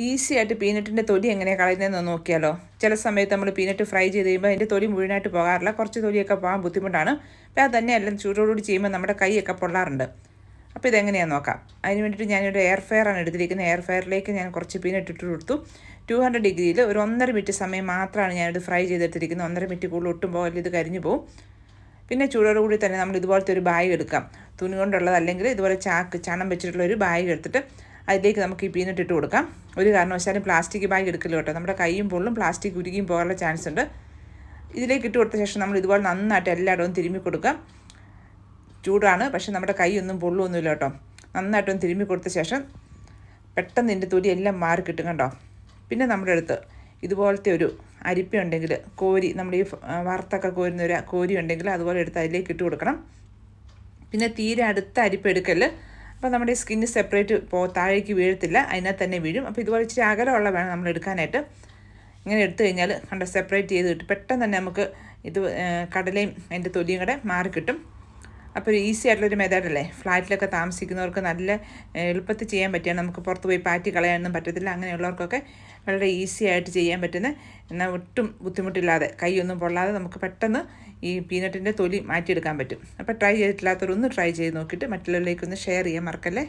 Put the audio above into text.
Easy ആയിട്ട് പീനട്ടിന്റെ തൊലി എങ്ങനെയാണ് കളയുന്നതെന്ന് നോക്കിയാലോ. ചില സമയത്ത് നമ്മൾ പീനട്ട് ഫ്രൈ ചെയ്ത് കഴിയുമ്പോൾ അതിന്റെ തൊലി മുഴുവനായിട്ട് പോകാറില്ല. കുറച്ച് തൊലിയൊക്കെ പോകാൻ ബുദ്ധിമുട്ടാണ്. അപ്പോൾ അത് തന്നെയല്ല ചൂടോടുകൂടി ചെയ്യുമ്പോൾ നമ്മുടെ കൈയൊക്കെ പൊള്ളാറുണ്ട്. അപ്പോൾ ഇതെങ്ങനെയാണെന്ന് നോക്കാം. അതിന് വേണ്ടിയിട്ട് ഞാനൊരു എയർ ഫെയറാണ് എടുത്തിരിക്കുന്നത്. എയർ ഫെയറിലേക്ക് ഞാൻ കുറച്ച് പീനട്ട് ഇട്ട് കൊടുത്തു. ടു ഹൺഡ്രഡ് ഡിഗ്രിയിൽ ഒരു ഒന്നര മിനിറ്റ് സമയം മാത്രമാണ് ഞാനിത് ഫ്രൈ ചെയ്തെടുത്തിരിക്കുന്നത്. ഒന്നര മിനിറ്റ് കൂടുതൽ ഒട്ടും പോകല്ല ഇത് കരിഞ്ഞു പോകും പിന്നെ ചൂടോടുകൂടി തന്നെ നമ്മൾ ഇതുപോലത്തെ ഒരു ബാഗ് എടുക്കാം. തുണി കൊണ്ടുള്ളത് അല്ലെങ്കിൽ ഇതുപോലെ ചാക്ക് ചണം വെച്ചിട്ടുള്ള ഒരു ബാഗ് എടുത്തിട്ട് അതിലേക്ക് നമുക്ക് ഈ പീനട്ട് ഇട്ട് കൊടുക്കാം. ഒരു കാരണവശാലും പ്ലാസ്റ്റിക് ബാഗ് എടുക്കല്ലോ കേട്ടോ. നമ്മുടെ കൈയും പൊള്ളും പ്ലാസ്റ്റിക് ഉരുകിയും പോകാനുള്ള ചാൻസ് ഉണ്ട്. ഇതിലേക്ക് ഇട്ട് കൊടുത്ത ശേഷം നമ്മൾ ഇതുപോലെ നന്നായിട്ട് എല്ലായിടവും തിരുമ്മി കൊടുക്കാം. ചൂടാണ് പക്ഷെ നമ്മുടെ കൈ ഒന്നും പൊള്ളുമൊന്നുമില്ല കേട്ടോ. നന്നായിട്ടൊന്ന് തിരുമ്മി കൊടുത്ത ശേഷം പെട്ടെന്ന് ഇതിന്റെ തൊലി എല്ലാം മാറി കിട്ടും കണ്ടോ? പിന്നെ നമ്മുടെ അടുത്ത് ഇതുപോലത്തെ ഒരു അരിപ്പ ഉണ്ടെങ്കിൽ കോരി നമ്മുടെ ഈ വറുത്തൊക്കെ കോരുന്ന ഒരു കോരി ഉണ്ടെങ്കിൽ അതുപോലെ എടുത്ത് അതിലേക്ക് ഇട്ട് കൊടുക്കണം. പിന്നെ തീരെ അടുത്ത അരിപ്പ എടുക്കൽ അപ്പോൾ നമ്മുടെ സ്കിന്ന് സെപ്പറേറ്റ് പോ താഴേക്ക് വീഴത്തില്ല അതിനകത്ത് തന്നെ വീഴും. അപ്പോൾ ഇതുപോലെ ഇച്ചിരി അകലമുള്ള വേണം നമ്മൾ എടുക്കാനായിട്ട്. ഇങ്ങനെ എടുത്തു കഴിഞ്ഞാൽ കണ്ട സെപ്പറേറ്റ് ചെയ്ത് കിട്ടും. പെട്ടെന്ന് തന്നെ നമുക്ക് ഇത് കടലയും അതിന്റെ തൊലിയും കൂടെ മാറി കിട്ടും അപ്പോൾ ഒരു ഈസി ആയിട്ടുള്ളൊരു മെത്തേഡല്ലേ ഫ്ലാറ്റിലൊക്കെ താമസിക്കുന്നവർക്ക് നല്ല എളുപ്പത്തിൽ ചെയ്യാൻ പറ്റിയാണ്. നമുക്ക് പുറത്ത് പോയി പാറ്റി കളയാനൊന്നും പറ്റത്തില്ല. അങ്ങനെയുള്ളവർക്കൊക്കെ വളരെ ഈസി ആയിട്ട് ചെയ്യാൻ പറ്റുന്ന എന്നാൽ ഒട്ടും ബുദ്ധിമുട്ടില്ലാതെ കൈയൊന്നും പൊള്ളാതെ നമുക്ക് പെട്ടെന്ന് ഈ പീനട്ടിന്റെ തൊലി മാറ്റിയെടുക്കാൻ പറ്റും. അപ്പോൾ ട്രൈ ചെയ്തിട്ടില്ലാത്തവരൊന്ന് ട്രൈ ചെയ്ത് നോക്കിയിട്ട് മറ്റുള്ളവരിലേക്കൊന്ന് ഷെയർ ചെയ്യാൻ മറക്കല്ലേ?